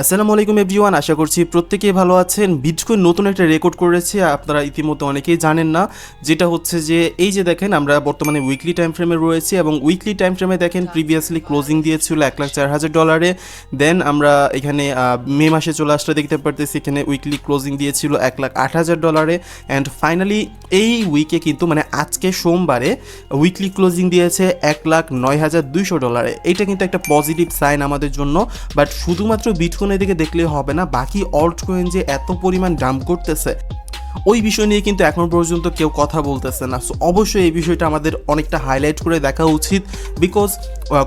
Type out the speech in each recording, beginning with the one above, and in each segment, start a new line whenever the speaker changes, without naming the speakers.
আসসালামু আলাইকুম এভরিওয়ান, আশা করছি প্রত্যেকেই ভালো আছেন। বিটকয়েন নতুন একটা রেকর্ড করেছে, আপনারা ইতিমধ্যে অনেকেই জানেন না। যেটা হচ্ছে যে, এই যে দেখেন, আমরা বর্তমানে উইকলি টাইম ফ্রেমে রয়েছি এবং উইকলি টাইম ফ্রেমে দেখেন প্রিভিয়াসলি ক্লোজিং দিয়েছিল এক লাখ চার হাজার ডলারে দেন আমরা এখানে মে মাসে চলে আসলে দেখতে পারতেছি, এখানে উইকলি ক্লোজিং দিয়েছিল এক লাখ আট হাজার ডলারে অ্যান্ড ফাইনালি এই উইকে কিন্তু মানে আজকে সোমবারে উইকলি ক্লোজিং দিয়েছে এক লাখ নয় হাজার দুইশো ডলারে এটা কিন্তু একটা পজিটিভ সাইন আমাদের জন্য। বাট শুধুমাত্র বিটকয়েনের দিকে দেখলে হবে না। বাকি অল্ট কয়েন যে এত পরিমাণ ডাম্প করতেছে ওই বিষয় নিয়ে কিন্তু এখন পর্যন্ত কেউ কথা বলতেছে না। সো অবশ্যই এই বিষয়টা আমাদের অনেকটা হাইলাইট করে দেখা উচিত বিকজ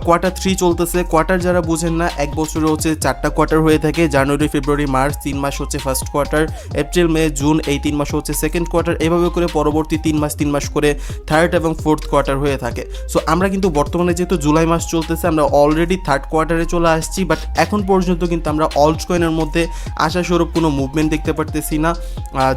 কোয়ার্টার থ্রি চলতেছে। কোয়ার্টার যারা বুঝেন না, এক বছরে হচ্ছে চারটা কোয়ার্টার হয়ে থাকে। জানুয়ারি ফেব্রুয়ারি মার্চ তিন মাস হচ্ছে first quarter April May June এই তিন মাস হচ্ছে সেকেন্ড কোয়ার্টার এভাবে করে পরবর্তী তিন মাস তিন মাস করে থার্ড এবং ফোর্থ কোয়ার্টার হয়ে থাকে। সো আমরা কিন্তু বর্তমানে যেহেতু জুলাই মাস চলতেছে, আমরা অলরেডি থার্ড কোয়ার্টারে চলে আসছি বাট এখন পর্যন্ত কিন্তু আমরা অল্ট কয়েনের মধ্যে আশাস্বরূপ কোনো মুভমেন্ট দেখতে পারতেছি না।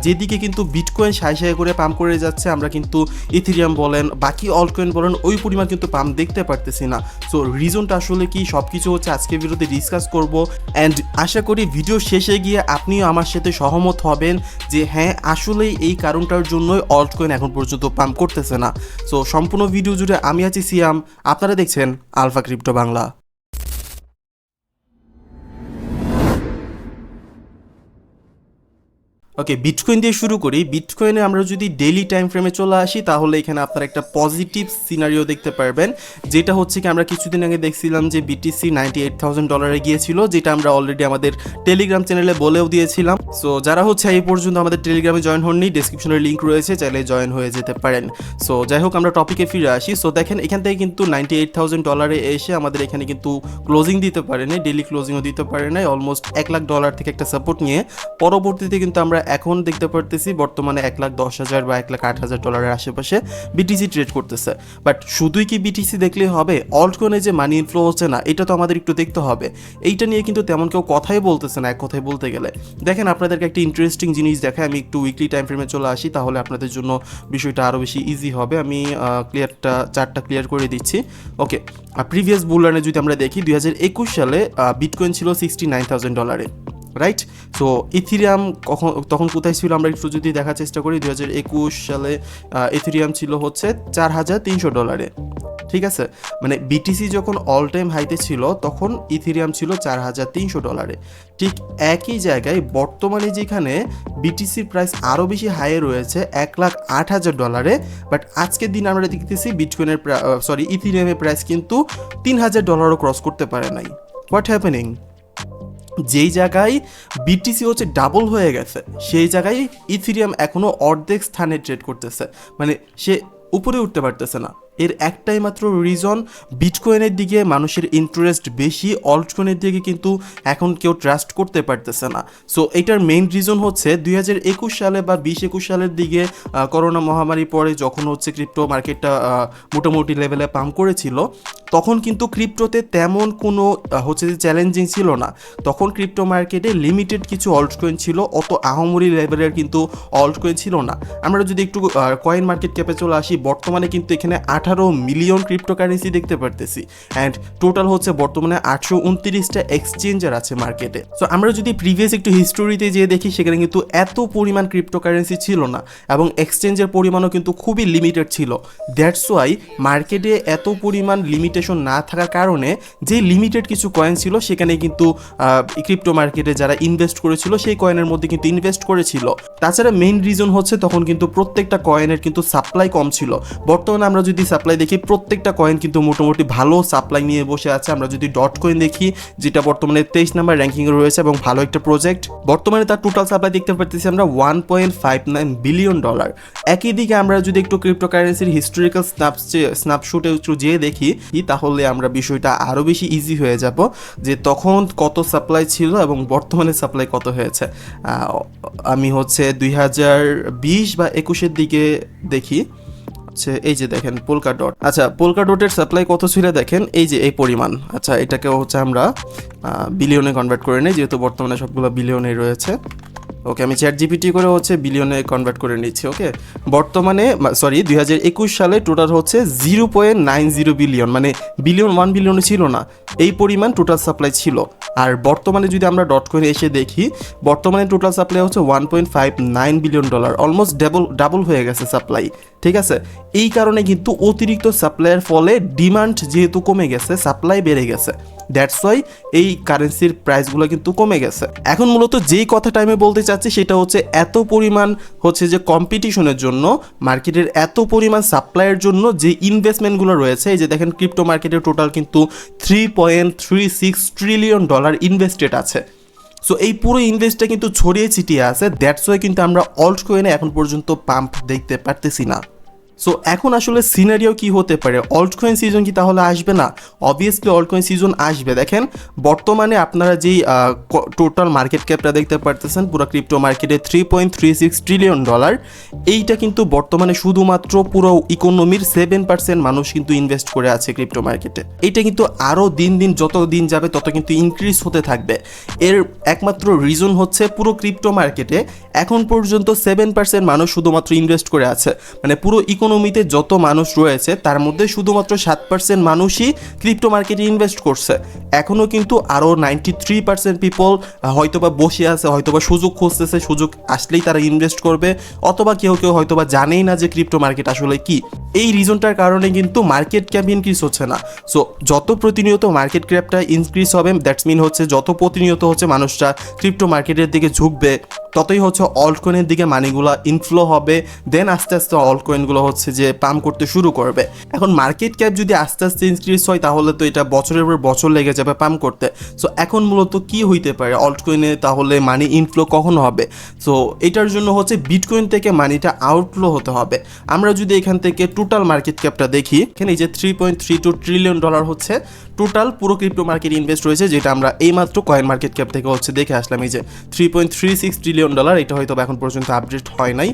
যেদিকে কিন্তু বিটকয়েন সাই সাই করে পাম্প করে যাচ্ছে। আমরা কিন্তু ইথিরিয়াম বলেন, বাকি অল্ট কয়েন বলেন, ওই পরিমাণ কিন্তু পাম্প দেখতে পারতেছি না। সো রিজনটা আসলে কি? সব কিছু হচ্ছে আজকে বিরুদ্ধে ডিসকাস করব। অ্যান্ড আশা করি ভিডিও শেষে গিয়ে আপনিও আমার সাথে সহমত হবেন যে হ্যাঁ আসলেই এই কারণটার জন্যই অল্ট কয়েন এখন পর্যন্ত পাম্প করতেছে না। সো সম্পূর্ণ ভিডিও জুড়ে আমি আছি সিয়াম আপনারা দেখছেন alpha crypto Bangla okay bitcoin দিয়ে শুরু করি। বিটকয়েনে আমরা যদি ডেইলি টাইম ফ্রেমে চলে আসি, তাহলে এখানে আপনারা একটা পজিটিভ সিনারিও দেখতে পারবেন। যেটা হচ্ছে কি, আমরা কিছুদিন আগে দেখছিলাম যে বিটিসি নাইনটি এইট থাউজেন্ড ডলারে গিয়েছিল, যেটা আমরা অলরেডি আমাদের টেলিগ্রাম চ্যানেলে বলেও দিয়েছিলাম। সো যারা হচ্ছে এই পর্যন্ত আমাদের টেলিগ্রামে জয়েন হননি ডিসক্রিপশনের লিঙ্ক রয়েছে, চাইলে জয়েন হয়ে যেতে পারেন। সো যাই হোক, আমরা টপিকে ফিরে আসি। সো দেখেন, এখান থেকে কিন্তু নাইনটি এইট থাউজেন্ড ডলারে এসে আমাদের এখানে কিন্তু ক্লোজিং দিতে পারে নাই ডেলি ক্লোজিংও দিতে পারে নাই অলমোস্ট এক লাখ ডলার থেকে একটা সাপোর্ট নিয়ে। পরবর্তীতে কিন্তু আমরা এখন দেখতে পারতেছি বর্তমানে এক লাখ দশ হাজার বা এক লাখ আট হাজার ডলারের আশেপাশে বিটিসি ট্রেড করতেছে। বাট শুধুই কি বিটিসি দেখলেই হবে? অল্ট কয়েনে যে মানি ইনফ্লো হচ্ছে না, এটা তো আমাদের একটু দেখতে হবে। এইটা নিয়ে কিন্তু তেমন কেউ কথাই বলতেছে না, এক কথায় বলতে গেলে। দেখেন, আপনাদেরকে একটা ইন্টারেস্টিং জিনিস দেখায় আমি একটু উইকলি টাইম ফ্রেমে চলে আসি, তাহলে আপনাদের জন্য বিষয়টা আরও বেশি ইজি হবে। আমি ক্লিয়ারটা চারটা ক্লিয়ার করে দিচ্ছি। ওকে প্রিভিয়াস বুলানে যদি আমরা দেখি, দুই হাজার একুশ সালে বিটকয়েন ছিল সিক্সটি নাইন থাউজেন্ড ডলারে রাইট সো ইথিরিয়াম কখন তখন কোথায় ছিল? আমরা একটু যদি দেখার চেষ্টা করি দু হাজার একুশ সালে ইথিরিয়াম ছিল হচ্ছে চার হাজার তিনশো ডলারে। ঠিক আছে? মানে বিটিসি যখন অল টাইম হাইতে ছিল, তখন ইথিরিয়াম ছিল চার হাজার তিনশো ডলারে। ঠিক একই জায়গায় বর্তমানে যেখানে বিটিসির প্রাইস আরও বেশি হাইয়ে রয়েছে, এক লাখ আট হাজার ডলারে। বাট আজকের দিন আমরা দেখতেছি বিটকয়েনের সরি ইথিরিয়ামের প্রাইস কিন্তু তিন হাজার ডলারও ক্রস করতে পারে নাই। হোয়াট হ্যাপেনিং যেই জায়গায় বিটিসি হচ্ছে ডাবল হয়ে গেছে, সেই জায়গায় ইথিরিয়াম এখনও অর্ধেক স্থানে ট্রেড করতেছে। মানে সে উপরে উঠতে পারতেছে না। এর একটাই মাত্র রিজন বিটকয়েনের দিকে মানুষের ইন্টারেস্ট বেশি অল্টকয়েনের দিকে কিন্তু এখন কেউ ট্রাস্ট করতে পারতেছে না। সো এটার মেইন রিজন হচ্ছে দুই হাজার একুশ সালে বা বিশ একুশ সালের দিকে করোনা মহামারী পরে যখন হচ্ছে ক্রিপ্টো মার্কেটটা মোটামুটি লেভেলে পাম্প করেছিল তখন কিন্তু ক্রিপ্টোতে তেমন কোনো হচ্ছে যে চ্যালেঞ্জিং ছিল না। তখন ক্রিপ্টো মার্কেটে লিমিটেড কিছু অল্ট কয়েন ছিল, অত আহমরি লেভেলের কিন্তু অল্ট কয়েন ছিল না। আমরা যদি একটু কয়েন মার্কেট ক্যাপে চলে আসি, বর্তমানে কিন্তু এখানে আঠারো মিলিয়ন ক্রিপ্টোকারেন্সি দেখতে পারতেছি। অ্যান্ড টোটাল হচ্ছে বর্তমানে আটশো উনত্রিশটা এক্সচেঞ্জার আছে মার্কেটে। সো আমরা যদি প্রিভিয়াস একটু হিস্টোরিতে যেয়ে দেখি, সেখানে কিন্তু এত পরিমাণ ক্রিপ্টোকারেন্সি ছিল না এবং এক্সচেঞ্জের পরিমাণও কিন্তু খুবই লিমিটেড ছিল। দ্যাটস ওয়াই মার্কেটে এত পরিমাণ লিমিটেশন না থাকার কারণে যে লিমিটেড কিছু কয়েন ছিল, সেখানে কিন্তু ক্রিপ্টো মার্কেটে যারা ইনভেস্ট করেছিল, সেই কয়েনের মধ্যে কিন্তু ইনভেস্ট করেছিল। তাছাড়া মেইন রিজন হচ্ছে তখন কিন্তু প্রত্যেকটা কয়েনের কিন্তু সাপ্লাই কম ছিল। বর্তমানে আমরা যদি সাপ্লাই দেখি, প্রত্যেকটা কয়েন কিন্তু মোটামুটি ভালো সাপ্লাই নিয়ে বসে আছে। আমরা যদি ডট কয়েন দেখি, যেটা বর্তমানে তেইশ নাম্বার র্যাঙ্কিংয়ে রয়েছে এবং ভালো একটা প্রজেক্ট বর্তমানে তার টোটাল সাপ্লাই দেখতে পারতেছি আমরা one point five nine billion dollar একই দিকে আমরা যদি একটু ক্রিপ্টোকারেন্সির হিস্টোরিক্যাল স্ন্যাপ স্ন্যাপশুটে একটু যেয়ে দেখি তাহলে আমরা বিষয়টা আরও বেশি ইজি হয়ে যাব যে তখন কত সাপ্লাই ছিল এবং বর্তমানে সাপ্লাই কত হয়েছে। আমি হচ্ছে দুই হাজার বিশ বা একুশের দিকে দেখি। হচ্ছে এই যে দেখেন পোলকা ডট আচ্ছা পোলকা ডটের সাপ্লাই কত ছিল দেখেন? এই যে এই পরিমাণ। আচ্ছা এটাকে হচ্ছে আমরা বিলিয়নে কনভার্ট করে নিই, যেহেতু বর্তমানে সবগুলো বিলিয়নে রয়েছে। ওকে আমি চ্যাট জিপিটি করে হচ্ছে বিলিয়নে কনভার্ট করে নিচ্ছি ওকে বর্তমানে সরি দুই হাজার একুশ সালে টোটাল হচ্ছে zero point nine zero billion মানে বিলিয়ন ওয়ান বিলিয়ন ছিল না, এই পরিমাণ টোটাল সাপ্লাই ছিল। আর বর্তমানে যদি আমরা ডট কয়েনে এসে দেখি, বর্তমানে টোটাল সাপ্লাই হচ্ছে one point five nine billion dollar almost double double হয়ে গেছে সাপ্লাই ঠিক আছে? এই কারণে কিন্তু অতিরিক্ত সাপ্লাইয়ের ফলে ডিমান্ড যেহেতু কমে গেছে সাপ্লাই বেড়ে গেছে। দ্যাটস ওয়াই এই কারেন্সির প্রাইসগুলো কিন্তু কমে গেছে। এখন মূলত যেই কথাটা আমি বলতে চাচ্ছি, সেটা হচ্ছে এত পরিমাণ হচ্ছে যে কম্পিটিশনের জন্য মার্কেটের এত পরিমাণ সাপ্লাইয়ের জন্য যে ইনভেস্টমেন্টগুলো রয়েছে, এই যে দেখেন ক্রিপ্টো মার্কেটের টোটাল কিন্তু three point three six trillion dollar invested আছে। সো এই পুরো ইনভেস্টটা কিন্তু ছড়িয়ে ছিটিয়ে আছে দ্যাটস ওয়াই কিন্তু আমরা অল্ট কয়েনে এখন পর্যন্ত পাম্প দেখতে পারতেছি না। সো এখন আসলে সিনারিও কি হতে পারে? অল্ট কয়েন সিজন কি তাহলে আসবে না? অবভিয়াসলি অল্ট কয়েন সিজন আসবে। দেখেন, বর্তমানে আপনারা যেই টোটাল মার্কেট ক্যাপটা দেখতে পারতেছেন, পুরো ক্রিপ্টো মার্কেটে three point three six trillion dollar এইটা কিন্তু বর্তমানে শুধুমাত্র পুরো ইকোনমির সেভেন পার্সেন্ট মানুষ কিন্তু ইনভেস্ট করে আছে ক্রিপ্টো মার্কেটে এইটা কিন্তু আরও দিন দিন, যত দিন যাবে, তত কিন্তু ইনক্রিজ হতে থাকবে। এর একমাত্র রিজন হচ্ছে পুরো ক্রিপ্টো মার্কেটে এখন পর্যন্ত সেভেন পার্সেন্ট মানুষ শুধুমাত্র ইনভেস্ট করে আছে। মানে পুরো ইকোনমিতে যত মানুষ রয়েছে, তার মধ্যে শুধুমাত্র সাত পার্সেন্ট মানুষই ক্রিপ্টো মার্কেটে ইনভেস্ট করছে। এখনও কিন্তু আরও নাইনটি থ্রি পার্সেন্ট পিপল হয়তোবা বসে আছে, হয়তোবা সুযোগ খুঁজতেছে, সুযোগ আসলেই তারা ইনভেস্ট করবে, অথবা কেউ কেউ হয়তোবা জানেই না যে ক্রিপ্টো মার্কেট আসলে কি। এই রিজনটার কারণে কিন্তু মার্কেট ক্যাপ ইনক্রিজ হচ্ছে না। সো যত প্রতিনিয়ত মার্কেট ক্যাপটা ইনক্রিজ হবে দ্যাটস মিন হচ্ছে যত প্রতিনিয়ত হচ্ছে মানুষরা ক্রিপ্টো মার্কেটের দিকে ঝুঁকবে ততই হচ্ছে অল্ট কয়েনের দিকে মানিগুলো ইনফ্লো হবে দেন আস্তে আস্তে অল্ট কয়েনগুলো হচ্ছে যে পাম্প করতে শুরু করবে। এখন মার্কেট ক্যাপ যদি আস্তে আস্তে ইনক্রিজ হয়, তাহলে তো এটা বছরের পর বছর লেগে যাবে পাম্প করতে। সো এখন মূলত কি হইতে পারে? অল্ট কয়েনে তাহলে মানি ইনফ্লো কখন হবে? সো এটার জন্য হচ্ছে বিটকয়েন থেকে মানিটা আউটফ্লো হতে হবে। আমরা যদি এখান থেকে টোটাল মার্কেট ক্যাপটা দেখি, এখানে এই যে three point three two trillion dollar হচ্ছে টোটাল পুরো ক্রিপ্টো মার্কেট ইনভেস্ট রয়েছে, যেটা আমরা এইমাত্র কয়েন মার্কেট ক্যাপ থেকে হচ্ছে দেখে আসলাম। এই যে three point three six trillion dollar এটা হয়তো এখন পর্যন্ত আপডেট হয় নাই।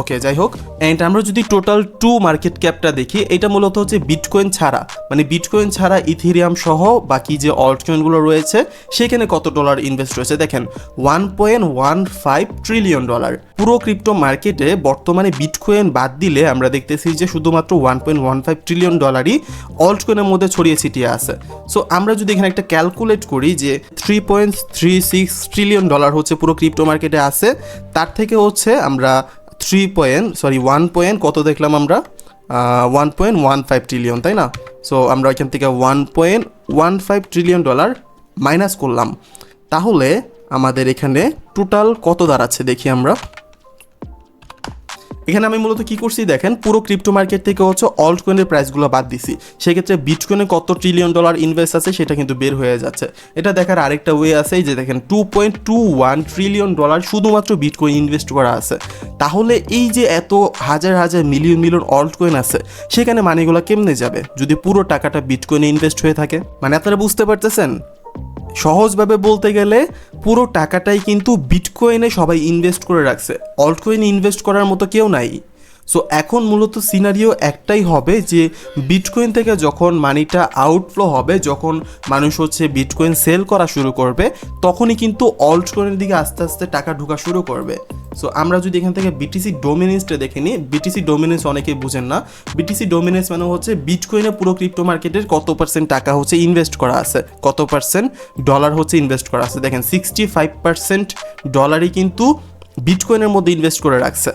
ওকে যাই হোক। অ্যান্ড আমরা যদি টোটাল টু মার্কেট ক্যাপটা দেখি, এটা মূলত হচ্ছে বিটকয়েন ছাড়া। মানে বিটকয়েন ছাড়া ইথেরিয়াম সহ বাকি যে অল্ট কয়েনগুলো রয়েছে, সেখানে কত ডলার ইনভেস্ট রয়েছে? দেখেন one point one five trillion dollar পুরো ক্রিপ্টো মার্কেটে বর্তমানে বিটকয়েন বাদ দিলে আমরা দেখতেছি যে শুধুমাত্র one point one five trillion ডলারই alt কয়েনের মধ্যে ছড়িয়ে ছিটিয়ে আছে। সো আমরা যদি এখানে একটা ক্যালকুলেট করি যে three point three six trillion dollar হচ্ছে পুরো ক্রিপ্টো মার্কেটে আছে, তার থেকে হচ্ছে আমরা three point sorry one point কত দেখলাম আমরা? One point one five trillion তাই না? সো আমরা এখান থেকে one point one five trillion dollar minus করলাম। তাহলে আমাদের এখানে টোটাল কত দাঁড়াচ্ছে দেখি আমরা? এখানে আমি মূলত কি করছি দেখেন, পুরো ক্রিপ্টো মার্কেট থেকে হচ্ছে অল্ট কয়েনের প্রাইসগুলো বাদ দিছি। সেক্ষেত্রে বিটকয়েনে কত ট্রিলিয়ন ডলার ইনভেস্ট আছে সেটা কিন্তু বের হয়ে যাচ্ছে। এটা দেখার আরেকটা ওয়ে আছে যে দেখেন two point two one trillion dollar শুধুমাত্র বিটকয়েন ইনভেস্ট করা আছে। তাহলে এই যে এত হাজার হাজার মিলিয়ন মিলিয়ন অল্ট কয়েন আছে, সেখানে মানিগুলো কেমনে যাবে? যদি পুরো টাকাটা বিটকয়েনে ইনভেস্ট হয়ে থাকে? মানে আপনারা বুঝতে পারতেছেন? সহজভাবে বলতে গেলে পুরো টাকাটাই কিন্তু বিটকয়েনে সবাই ইনভেস্ট করে রাখছে। অল্টকয়েনে ইনভেস্ট করার মতো কেউ নাই। সো এখন মূলত সিনারিও একটাই হবে যে বিটকয়েন থেকে যখন মানিটা আউটফ্লো হবে, যখন মানুষ হচ্ছে বিটকয়েন সেল করা শুরু করবে, তখনই কিন্তু অল্ট কয়েনের দিকে আস্তে আস্তে টাকা ঢোকা শুরু করবে। সো আমরা যদি এখান থেকে বিটিসি ডোমিনেন্সটা দেখে নিই বিটিসি ডোমিনেন্স অনেকেই বুঝেন না। বিটিসি ডোমিনেন্স মানে হচ্ছে বিটকয়েনে পুরো ক্রিপ্টো মার্কেটের কত পার্সেন্ট টাকা হচ্ছে ইনভেস্ট করা আছে, কত পার্সেন্ট ডলার হচ্ছে ইনভেস্ট করা আছে। দেখেন সিক্সটি ফাইভ পার্সেন্ট ডলারই কিন্তু বিটকয়েনের মধ্যে ইনভেস্ট করে রাখছে।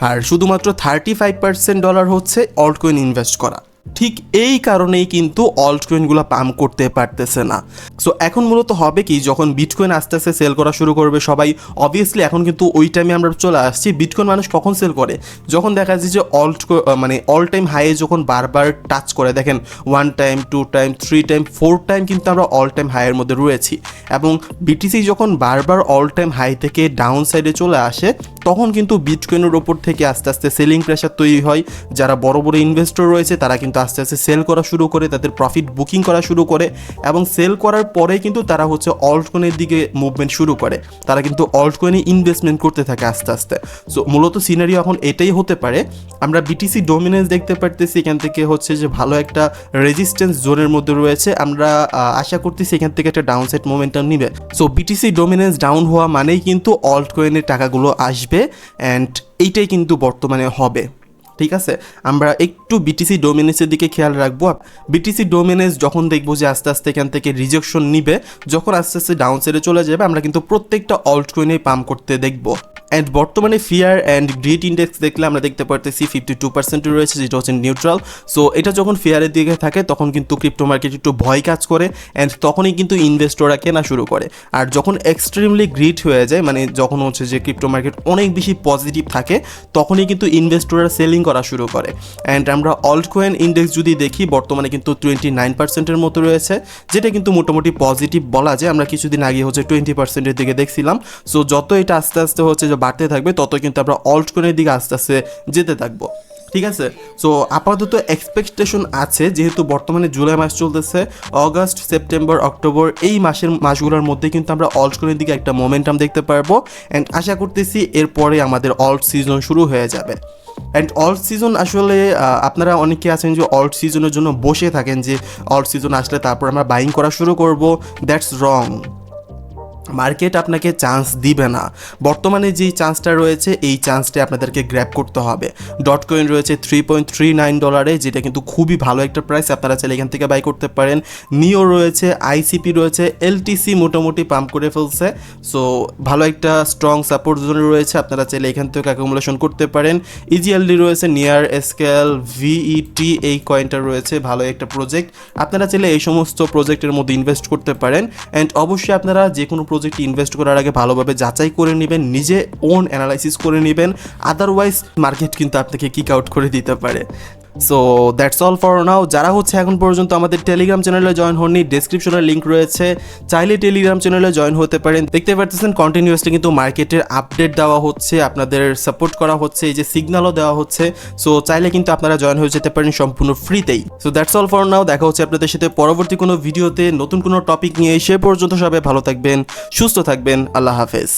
আর শুধুমাত্র থার্টি ফাইভ পার্সেন্ট ডলার হচ্ছে অল্টকয়েন ইনভেস্ট করা। ঠিক এই কারণেই কিন্তু অল্ট কয়েনগুলো পাম্প করতে পারতেছে না। সো এখন মূলত হবে কি, যখন বিটকয়েন আস্তে আস্তে সেল করা শুরু করবে, সবাই অবভিয়াসলি এখন কিন্তু ওই টাইমে আমরা চলে আসছি বিটকয়েন মানুষ কখন সেল করে? যখন দেখা যায় যে অল্ট মানে অল টাইম হাইয়ে যখন বারবার টাচ করে, দেখেন one time two time three time four time কিন্তু আমরা অল টাইম হাইয়ের মধ্যে রয়েছি। এবং বিটিসি যখন বারবার অল টাইম হাই থেকে ডাউন সাইডে চলে আসে, তখন কিন্তু বিটকয়েনের ওপর থেকে আস্তে আস্তে সেলিং প্রেশার তৈরি হয়। যারা বড় বড় ইনভেস্টর রয়েছে, তারা কিন্তু কিন্তু আস্তে আস্তে সেল করা শুরু করে, তাদের প্রফিট বুকিং করা শুরু করে এবং সেল করার পরে কিন্তু তারা হচ্ছে অল্ট কয়েনের দিকে মুভমেন্ট শুরু করে। তারা কিন্তু অল্ট কয়েনে ইনভেস্টমেন্ট করতে থাকে আস্তে আস্তে। সো মূলত সিনারি এখন এটাই হতে পারে। আমরা বিটিসি ডোমিনেন্স দেখতে পারতেছি, এখান থেকে হচ্ছে যে ভালো একটা রেজিস্ট্যান্স জোনের মধ্যে রয়েছে। আমরা আশা করতেছি এখান থেকে একটা ডাউন সাইড মোমেন্টাম নিবে সো বিটিসি ডোমিনেন্স ডাউন হওয়া মানেই কিন্তু অল্ট কয়েনের টাকাগুলো আসবে অ্যান্ড এইটাই কিন্তু বর্তমানে হবে। ঠিক আছে? আমরা একটু বিটিসি ডোমিনেসের দিকে খেয়াল রাখব। বিটিসি ডোমিনেস যখন দেখব যে আস্তে আস্তে এখান থেকে রিজেকশন নিবে, যখন আস্তে আস্তে ডাউন সাইডে চলে যাবে, আমরা কিন্তু প্রত্যেকটা অল্ট কয়েনেই পাম্প করতে দেখব। অ্যান্ড বর্তমানে ফিয়ার অ্যান্ড গ্রিড ইন্ডেক্স দেখলে আমরা দেখতে পারতেছি ফিফটি টু পার্সেন্টে রয়েছে, যেটা হচ্ছে নিউট্রাল সো এটা যখন ফিয়ারের দিকে থাকে, তখন কিন্তু ক্রিপ্টো মার্কেট একটু ভয় কাজ করে অ্যান্ড তখনই কিন্তু ইনভেস্টররা কেনা শুরু করে। আর যখন এক্সট্রিমলি গ্রিড হয়ে যায় মানে যখন হচ্ছে যে ক্রিপ্টো মার্কেট অনেক বেশি পজিটিভ থাকে, তখনই কিন্তু ইনভেস্টররা সেলিং করা শুরু করে। অ্যান্ড আমরা অল্ট কয়েন ইন্ডেক্স যদি দেখি, বর্তমানে কিন্তু টোয়েন্টি নাইন পার্সেন্টের মতো রয়েছে, যেটা কিন্তু মোটামুটি পজিটিভ বলা যায়। আমরা কিছুদিন আগে হচ্ছে টোয়েন্টি পার্সেন্টের দিকে দেখছিলাম। সো যত এটা আস্তে আস্তে হচ্ছে বাড়তে থাকবে তত কিন্তু আমরা অল্ট কয়েনের দিকে আস্তে আস্তে যেতে থাকব। ঠিক আছে? সো আপাতত এক্সপেকটেশন আছে, যেহেতু বর্তমানে জুলাই মাস চলতেছে অগস্ট সেপ্টেম্বর অক্টোবর এই মাসের মাসগুলোর মধ্যে কিন্তু আমরা অল্ট কয়েনের দিকে একটা মোমেন্টাম দেখতে পারব। অ্যান্ড আশা করতেছি এরপরে আমাদের অল্ট সিজন শুরু হয়ে যাবে। অ্যান্ড অল্ট সিজন আসলে আপনারা অনেকে আছেন যে অল্ট সিজনের জন্য বসে থাকেন যে অল্ট সিজন আসলে তারপর আমরা বাইং করা শুরু করব। দ্যাটস রং মার্কেট আপনাকে চান্স দিবে না। বর্তমানে যেই চান্সটা রয়েছে, এই চান্সটা আপনাদেরকে গ্র্যাব করতে হবে। ডট কয়েন রয়েছে থ্রি পয়েন্ট থ্রি নাইন ডলারে যেটা কিন্তু খুবই ভালো একটা প্রাইস আপনারা চাইলে এখান থেকে বাই করতে পারেন। নিও রয়েছে আইসিপি রয়েছে এলটিসি মোটামুটি পাম্প করে ফেলছে। সো ভালো একটা স্ট্রং সাপোর্ট জোন রয়েছে, আপনারা চাইলে এখান থেকে অ্যাকুমুলেশন করতে পারেন। ইজিএলডি রয়েছে নিয়ার এসকেল ভিইটি এই কয়েনটা রয়েছে, ভালো একটা প্রজেক্ট আপনারা চাইলে এই সমস্ত প্রজেক্টের মধ্যে ইনভেস্ট করতে পারেন। অ্যান্ড অবশ্যই আপনারা যে কোনো প্রজেক্টে ইনভেস্ট করার আগে ভালোভাবে যাচাই করে নেবেন, নিজে ওন অ্যানালাইসিস করে নেবেন আদারওয়াইজ মার্কেট কিন্তু আপনাকে কিক আউট করে দিতে পারে। So that's all for now যারা হচ্ছে এখন পর্যন্ত আমাদের টেলিগ্রাম চ্যানেলে জয়েন হননি ডেসক্রিপশনে লিঙ্ক রয়েছে। চাইলে টেলিগ্রাম চ্যানেলে জয়েন হতে পারেন। দেখতে পারতেছেন কন্টিনিউয়াসলি কিন্তু মার্কেটের আপডেট দেওয়া হচ্ছে, আপনাদের সাপোর্ট করা হচ্ছে, এই যে সিগন্যালও দেওয়া হচ্ছে। সো চাইলে কিন্তু আপনারা জয়েন হয়ে যেতে পারেন সম্পূর্ণ ফ্রিতেই so that's all for now দেখা হচ্ছে আপনাদের সাথে পরবর্তী কোনো ভিডিওতে। নতুন কোনো টপিক নিয়ে সে পর্যন্ত সবাই ভালো থাকবেন, সুস্থ থাকবেন। আল্লাহ হাফেজ।